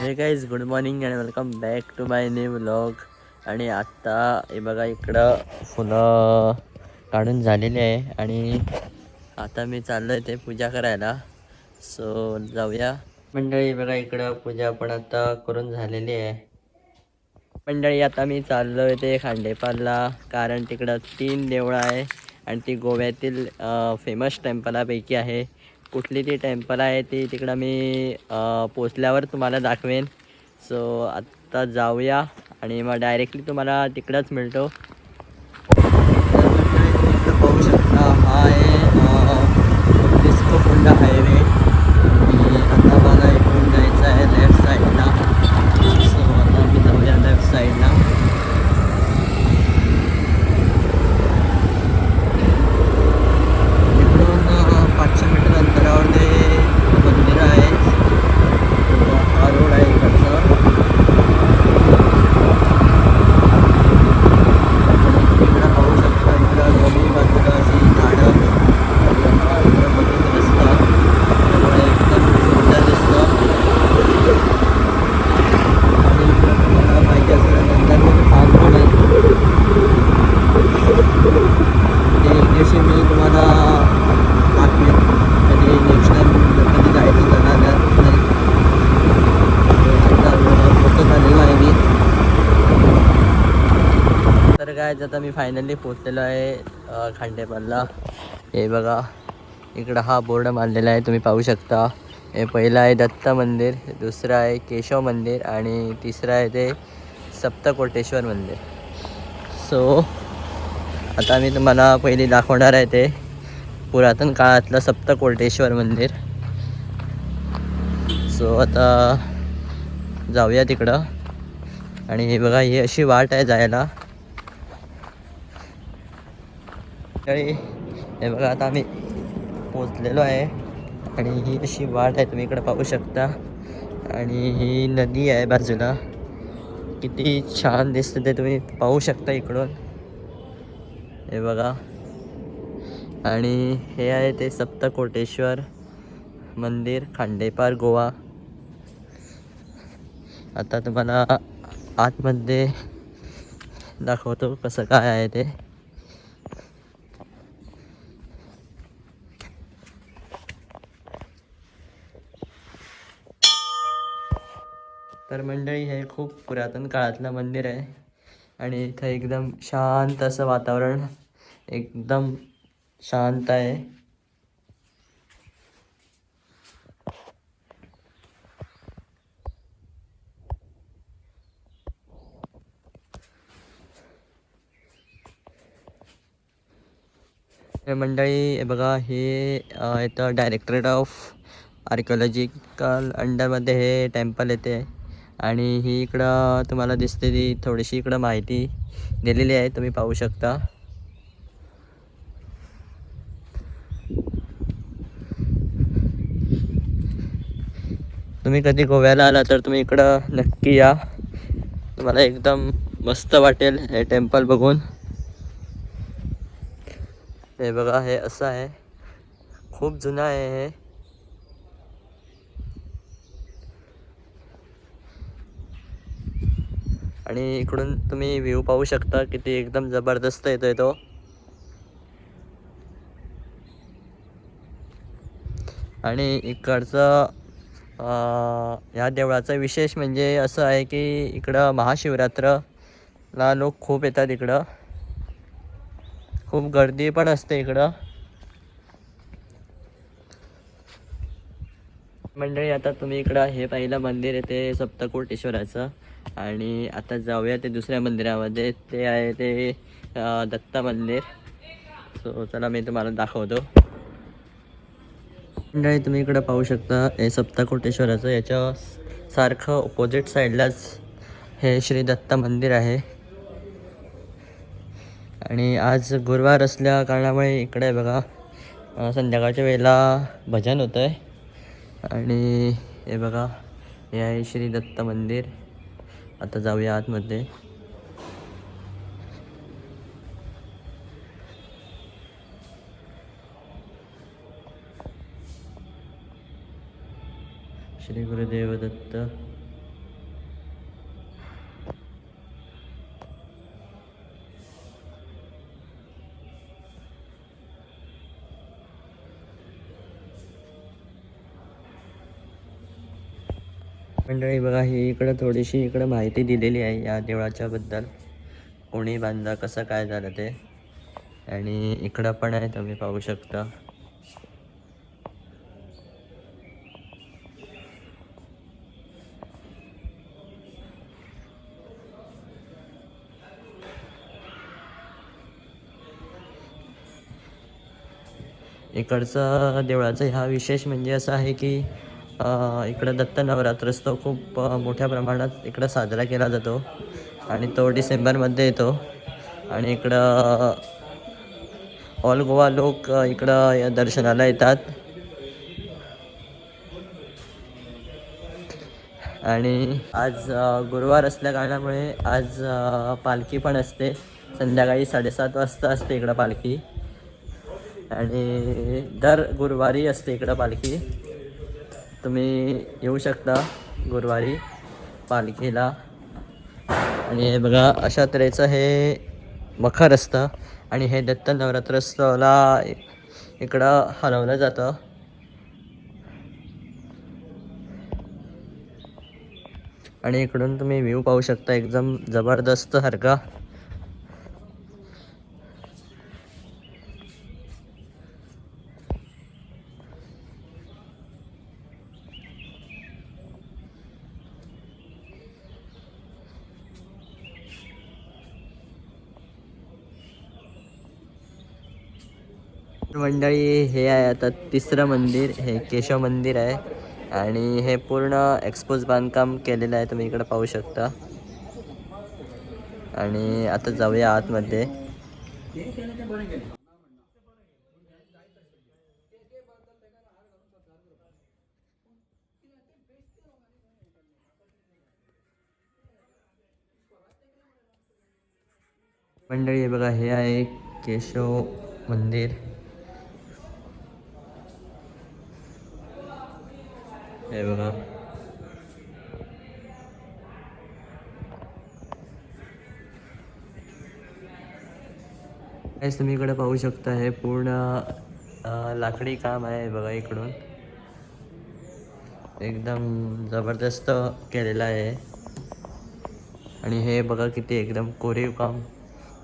Hey guys good morning and welcome back to my new blog आणि आत्ता हे बघा इकडं फुलं काढून झालेली आहे. आणि आता मी चाललो आहे ते पूजा करायला. सो जाऊया. मंडळी बघा इकडं पूजा पण आता करून झालेली आहे. मंडळी आता मी चाललो आहे ते खांडेपालला. कारण तिकडं तीन देवळं आहे. आणि ती गोव्यातील फेमस टेम्पलापैकी आहे. कुठली ती टेम्पल आहे ती तिकडं मी पोचल्यावर तुम्हाला दाखवेन. सो आत्ता जाऊया आणि मग डायरेक्टली तुम्हाला तिकडंच मिळतो तर मंडळी तुम्ही इकडं पाहू शकता हा आहे डिस्को फोंडा हायवे आणि आता मला इकडून जायचं आहे लेफ्ट साईडला सो आता आम्ही जाऊया लेफ्ट साईडला इकडून अ, पाचशे मीटर अंतरावर ते मंदिर आहे हा रोड आहे इकडचा इकडं पाहू शकता इकडं दोन्ही बाजूला अशी झाडं इकडं बघून रस्ता त्यामुळे एकदम सुंदर दिसतं आणि इकडं तुम्हाला पाहिजे असल्यानंतर फार्म पण आहे ते दिवशी मी तुम्हाला दाखवेन कधी नेक्स्ट टाइम कधी जायचं झालं तर नाही आता पोचत आलेलो आहे मी तर काय आता मी फायनली पोचलेलो आहे खांडेपालला हे बघा इकडं हा बोर्ड मारलेला आहे तुम्ही पाहू शकता. हे पहिलं आहे दत्त मंदिर दुसरं आहे केशव मंदिर आणि तिसरं आहे ते सप्तकोटेश्वर मंदिर. सो आता मी तुम्हाला पहिली दाखवणार आहे ते पुरातन काळातलं सप्तकोटेश्वर मंदिर. सो आता जाऊया तिकडं. आणि हे बघा ही अशी वाट आहे जायला. आणि हे बघा आता आम्ही पोचलेलो आहे. आणि ही अशी वाट आहे तुम्ही इकडं पाहू शकता. आणि ही नदी आहे बाजूला. किती छान दिसतं ते तुम्ही पाहू शकता इकडून. हे बघा. आणि हे आहे ते सप्तकोटेश्वर मंदिर खांडेपार गोवा. आता तुम्हाला आतमध्ये दाखवतो कसं काय आहे ते. तर मंडळी हे खूप पुरातन काळातलं मंदिर आहे. आणि इथं एकदम शांत असं वातावरण एकदम शांत आहे. मंडळी बघा हे इथं डायरेक्टरेट ऑफ आर्किओलॉजिकल अंडरमध्ये हे टेम्पल येते. आणि ही इकडं तुम्हाला दिसते ती थोडीशी इकडं माहिती दिलेली आहे तुम्ही पाहू शकता. तुम्ही कधी गोव्याला आला तर तुम्ही इकडं नक्की या. तुम्हाला एकदम मस्त वाटेल हे टेम्पल बघून. हे बघा हे असं आहे. खूप जुनं आहे हे. आणि इकडून तुम्ही व्ह्यू पाहू शकता किती एकदम जबरदस्त येतोय तो. आणि इकडचं ह्या देवळाचं विशेष म्हणजे असं आहे की इकडं महाशिवरात्रला लोक खूप येतात इकडं. खूप गर्दी पण असते इकडं. मंडळी आता तुम्ही इकडं हे पाहिलं मंदिर आहे ते सप्तकोटेश्वराचं. आणि आता जाऊया ते दुसऱ्या मंदिरामध्ये. ते आहे ते दत्ता दत्त मंदिर. सो चला मी तुम्हाला दाखवतो. मंडळी तुम्ही इकडं पाहू शकता हे सप्ताकोटेश्वराचं याच्या सारखं ऑपोजिट साईडलाच हे श्री दत्ता मंदिर आहे. आणि आज गुरुवार असल्या कारणामुळे इकडे बघा संध्याकाळच्या वेळेला भजन होतं आहे आणि हे बघा हे आहे श्री दत्त मंदिर. आता जाऊया आतमध्ये. श्री गुरुदेव दत्त. मंडळी बघा हे इकडं थोडीशी इकडं माहिती दिलेली आहे या देवळाच्या बद्दल कोणी बांधला कसं काय झालं ते. आणि इकडं पण आहे तुम्ही पाहू शकता. इकडचं देवळाचं हा विशेष म्हणजे असं आहे की इकडं दत्त नवरात्रोत्सव खूप मोठ्या प्रमाणात इकडं साजरा केला जातो. आणि तो डिसेंबरमध्ये येतो. आणि इकडं ऑल गोवा लोक इकडं या दर्शनाला येतात. आणि आज गुरुवार असल्या कारणामुळे आज पालखी पण असते. संध्याकाळी साडेसात वाजता असते इकडं पालखी. आणि दर गुरुवारी असते इकडं पालखी. तुम्ही येऊ शकता गुरुवारी पालखीला. आणि हे बघा अशा तऱ्हेचं हे मखर असतं. आणि हे दत्त नवरात्रोत्सवाला इकडं हलवलं जातं. आणि इकडून तुम्ही व्ह्यू पाहू शकता एकदम जबरदस्त सारखा मंडळी हे आहे आता तिसरं मंदिर. हे केशव मंदिर आहे. आणि हे पूर्ण एक्सपोज बांधकाम केलेलं आहे. तुम्ही इकडे पाहू शकता. आणि आता जाऊया आतमध्ये. मंडळी हे बघा हे आहे केशव मंदिर. हे बघा. हेच तुम्ही इकडे पाहू शकता हे पूर्ण लाकडी काम आहे बघा इकडून. एकदम जबरदस्त केलेलं आहे आणि हे बघा किती एकदम कोरीव काम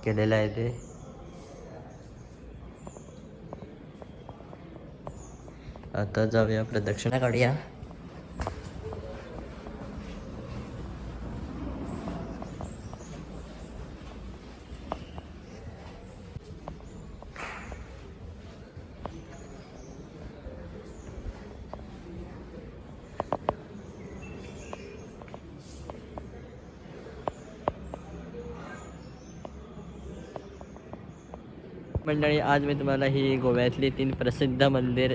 केलेलं आहे ते. आता जाऊया प्रदक्षिणा काढूया. मंडळी आज मी तुम्हाला ही गोव्यातली तीन प्रसिद्ध मंदिर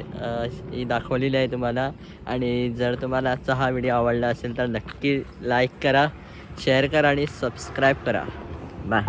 ही दाखवलेली आहे तुम्हाला. आणि जर तुम्हाला आजचा हा व्हिडिओ आवडला असेल तर नक्की लाईक करा शेअर करा आणि सबस्क्राईब करा. बाय